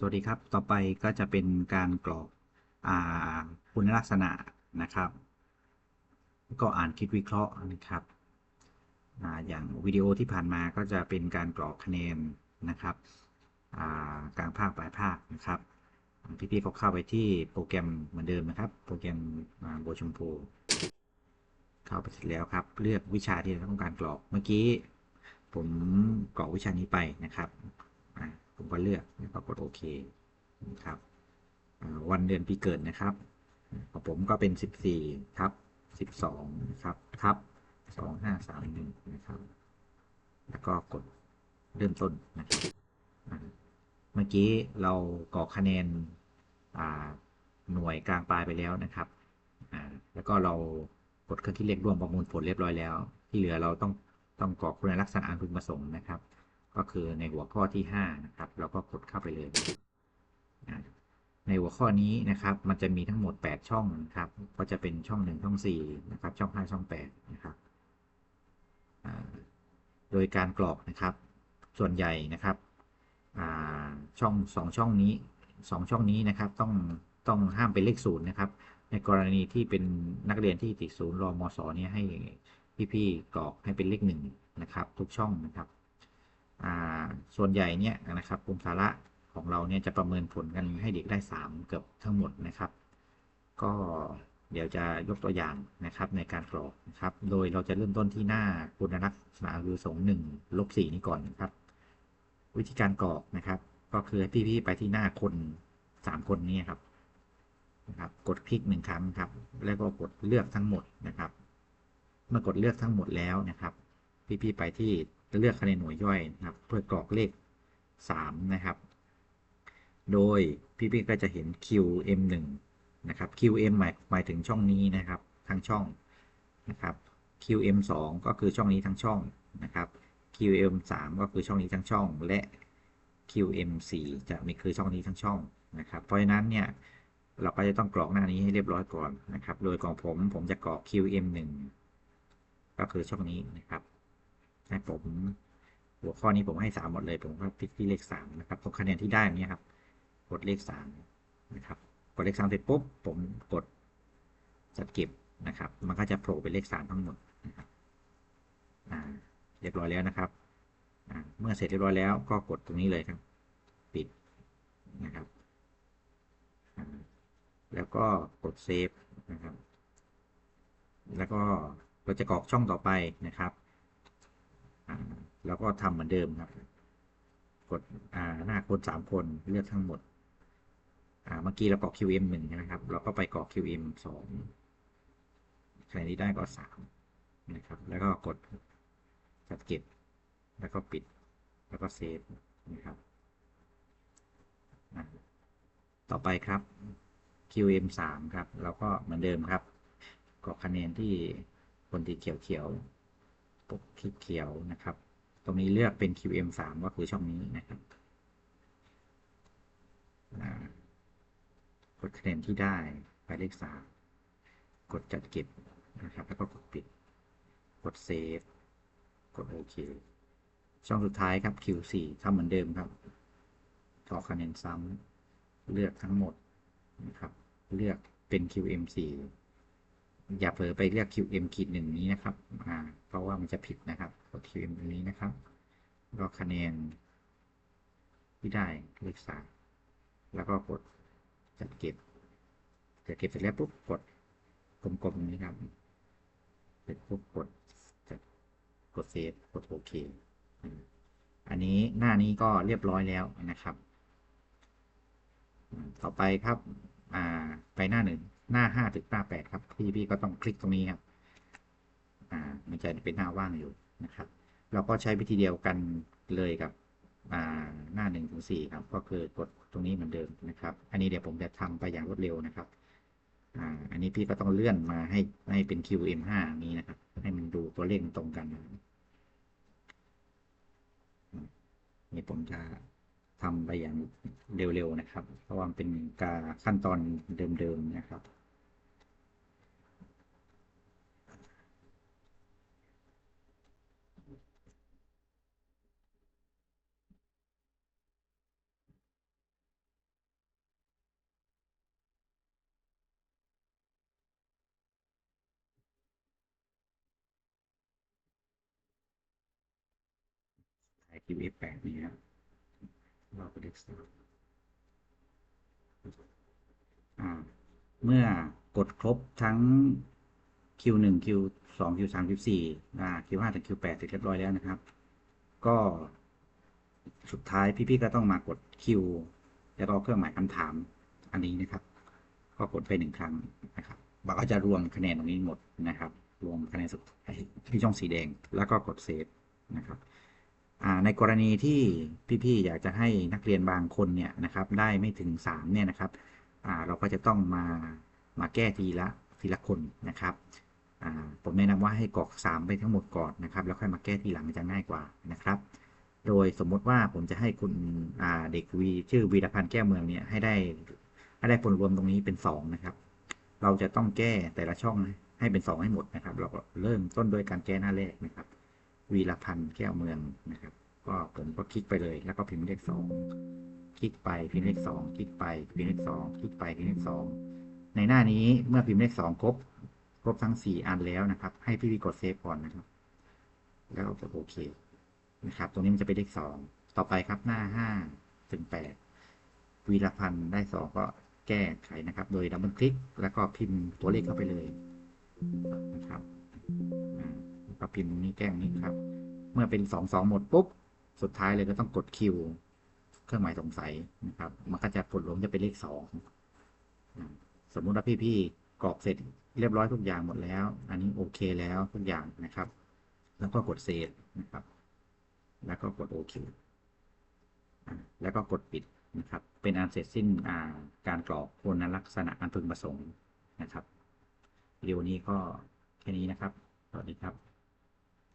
สวัสดีครับ ต่อไปก็จะเป็นการกรอกอคุณลักษณะนะครับก็อ่านคิดวิเคราะห์นะครับออย่างวิดีโอที่ผ่านมาก็จะเป็นการกรอกคะแนนนะครับกลางภาคปลายภาคนะครับพี่ๆก็เข้าไปที่โปรแกรมเหมือนเดิมนะครับ โปรแกรมโบชมพูเข้าไปเสร็จแล้วครับ เลือกวิชาที่เราต้องการกรอกเมื่อกี้ ผมกรอกวิชานี้ไปนะครับ ผมก็เลือกแล้วก็กดโอเคนะครับวันเดือนปีเกิดนะครับของผมก็เป็น 14 ทับ 12 นะครับ ทับ 2531 นะครับ แล้วก็กดเริ่มต้นนะครับเมื่อกี้เรากรอกคะแนนหน่วยกลางปลายไปแล้วนะครับแล้วก็เรากดเครื่องคิดเลขร่วมประมวลผลเรียบร้อยแล้ว ที่เหลือเราต้องต้องกรอกคุณลักษณะอันพึงประสงค์นะครับ ก็คือในหัวข้อที่ 5 นะครับ เราก็กดเข้าไปเลย ในหัวข้อนี้นะครับ มันจะมีทั้งหมด 8 ช่องนะครับ ก็จะเป็นช่อง 1 ช่อง 4 นะครับ ช่อง 5 ช่อง 8 นะครับ โดยการกรอกนะครับ ส่วนใหญ่นะครับอ่าช่อง 2 ช่องนี้ 2 ช่องนี้นะครับ ต้อง ต้องห้ามเป็นเลขศูนย์นะครับ ในกรณีที่เป็นนักเรียนที่ติดศูนย์รอมศเนี่ยให้พี่ๆกรอกให้เป็นเลขหนึ่งนะครับ ทุกช่องนะครับ ส่วนใหญ่เนี่ยนะครับกลุ่มสาระของเราเนี่ยจะประเมินผลกันให้เด็กได้ 3 เกือบทั้งหมดนะครับ ก็เดี๋ยวจะยกตัวอย่างนะครับในการกรอกนะครับ โดยเราจะเริ่มต้นที่หน้าคุณลักษณะคือสงหนึ่งลบสี่นี้ก่อนนะครับ วิธีการกรอกนะครับ ก็คือให้พี่ๆไปที่หน้าคนสามคนนี้ครับนะครับ กดคลิกหนึ่งครั้งครับ แล้วก็กดเลือกทั้งหมดนะครับ เมื่อกดเลือกทั้งหมดแล้วนะครับ พี่ๆไปที่ เลือกคะแนนหน่วยย่อยนะครับ เพื่อกรอกเลข 3 นะครับ โดยพี่ๆก็จะเห็น QM1 นะครับ QM หมายหมายถึงช่องนี้นะครับทั้งช่องนะครับ QM2 ก็คือช่องนี้ทั้งช่องนะครับ QM3 ก็คือช่องนี้ทั้งช่อง และ QM4 จะมีคือช่องนี้ทั้งช่องนะครับ เพราะฉะนั้นเนี่ยเราก็จะต้องกรอกหน้านี้ให้เรียบร้อยก่อนนะครับ โดยของผมผมจะกรอก QM1 ก็คือช่องนี้นะครับ ให้ผมหัวข้อนี้ผมให้สามหมดเลยผมก็พลิกที่เลขสามนะครับตรงคะแนนที่ได้นี้ครับ กดเลขสามนะครับกดเลขสามเสร็จปุ๊บผมกดจัดเก็บนะครับ มันก็จะโผล่เป็นเลขสามทั้งหมดนะครับเรียบร้อยแล้วนะครับเมื่อเสร็จเรียบร้อยแล้วก็กดตรงนี้เลยครับ ปิดนะครับแล้วก็กดเซฟนะครับ แล้วก็เราจะกรอกช่องต่อไปนะครับ แล้วก็ทำเหมือนเดิมครับ กดหน้าคนสามคนเลือกทั้งหมดเมื่อกี้เรากรอก QM หนึ่งนะครับ เราก็ไปกรอก QM สองใครที่ได้ก็สามนะครับ แล้วก็กดจัดเก็บ แล้วก็ปิด แล้วก็เซฟนะครับ ต่อไปครับ QM สามครับ เราก็เหมือนเดิมครับ กรอกคะแนนที่คนที่เขียวเขียว ปกคลิกเขียวนะครับ ตรงนี้เลือกเป็น QM3 ก็คือช่องนี้นะครับกดคะแนนที่ได้ไปเลขสามกดจัดเก็บนะครับ แล้วก็กดปิด กดเซฟ กดโอเค ช่องสุดท้ายครับ Q4 ทำเหมือนเดิมครับกรอกคะแนนซ้ำเลือกทั้งหมดนะครับ เลือกเป็น QM4 อย่าเผลอไปเรียก QM ขีดหนึ่งนี้นะครับ อ่า เพราะว่ามันจะผิดนะครับกด QM ตรงนี้นะครับก็คะแนนที่ได้เลขสามแล้วก็กดจัดเก็บจัดเก็บเสร็จแล้วปุ๊บกดกลมๆนี้ครับเสร็จปุ๊บกดจัดกดเซฟกดโอเคอันนี้หน้านี้ก็เรียบร้อยแล้วนะครับ ต่อไปครับ อ่า ไปหน้าหนึ่ง หน้าห้าถึงหน้าแปดครับพี่พี่ก็ต้องคลิกตรงนี้ครับอ่ามันจะเป็นหน้าว่างอยู่นะครับ เราก็ใช้วิธีเดียวกันเลยกับอ่าหน้าหนึ่งถึงสี่ครับ ก็คือกดตรงนี้เหมือนเดิมนะครับ อันนี้เดี๋ยวผมจะทำไปอย่างรวดเร็วนะครับอ่าอันนี้พี่ก็ต้องเลื่อนมาให้ให้เป็น QM5 นี้นะครับ ให้มันดูตัวเลขตรงกันนี่ผมจะทำไปอย่างเร็วๆนะครับ เพราะว่าเป็นการขั้นตอนเดิมๆนะครับ คิว F8 นี่ครับเราก็เลขสามเมื่อกดครบทั้ง Q1 Q2 Q3 Q4 อ่า Q5 ถึง Q8 เสร็จเรียบร้อยแล้วนะครับ ก็สุดท้ายพี่ๆก็ต้องมากด Q แล้วก็เครื่องหมายคำถามอันนี้นะครับ ก็กดไปหนึ่งครั้งนะครับมันก็จะรวมคะแนนตรงนี้หมดนะครับ รวมคะแนนสุดที่ช่องสีแดง แล้วก็กดเซฟนะครับ ในกรณีที่พี่ๆอยากจะให้นักเรียนบางคนเนี่ยนะครับได้ไม่ถึงสามเนี่ยนะครับเราก็จะต้องมามาแก้ทีละทีละคนนะครับผมแนะนำว่าให้กรอกสามไปทั้งหมดก่อนนะครับ แล้วค่อยมาแก้ทีหลังจะง่ายกว่านะครับ โดยสมมติว่าผมจะให้คุณเด็กวีชื่อวีรพันธ์แก้วเมืองเนี่ยให้ได้ให้ได้ผลรวมตรงนี้เป็นสองนะครับ เราจะต้องแก้แต่ละช่องให้เป็นสองให้หมดนะครับ เราก็เริ่มต้นด้วยการแก้หน้าแรกนะครับ วีรพันธ์แก้วเมืองนะครับ ก็ผมก็คลิกไปเลย แล้วก็พิมพ์เลขสองคลิกไปพิมพ์เลขสองคลิกไปพิมพ์เลขสองคลิกไปพิมพ์เลขสองในหน้านี้เมื่อพิมพ์เลขสองครบ ครบทั้งสี่อันแล้วนะครับ ให้พี่พี่กดเซฟก่อนนะครับ แล้วก็โอเคนะครับ ตรงนี้มันจะเป็นเลขสองต่อไปครับหน้าห้าถึงแปดวีรพันธ์ได้สองก็แก้ไขนะครับ โดยดับเบิลคลิก แล้วก็พิมพ์ตัวเลขเข้าไปเลยนะครับ อ่าแล้วก็พิมพ์ตรงนี้แก้งนี้ครับ เมื่อเป็นสองสองหมดปุ๊บ สุดท้ายเลยก็ต้องกดคิวเครื่องหมายสงสัยนะครับ มันก็จะผลรวมจะเป็นเลขสองสมมุติว่าพี่ ๆ กรอกเสร็จเรียบร้อยทุกอย่างหมดแล้ว อันนี้โอเคแล้วทุกอย่างนะครับ แล้วก็กดเซฟนะครับ แล้วก็กดโอเคแล้วก็กดปิดนะครับ เป็นอันเสร็จสิ้นาการกรอกคุณลักษณะอันพึงประสงค์นะครับวิดีโอนี้ก็แค่นี้นะครับ สวัสดีครับ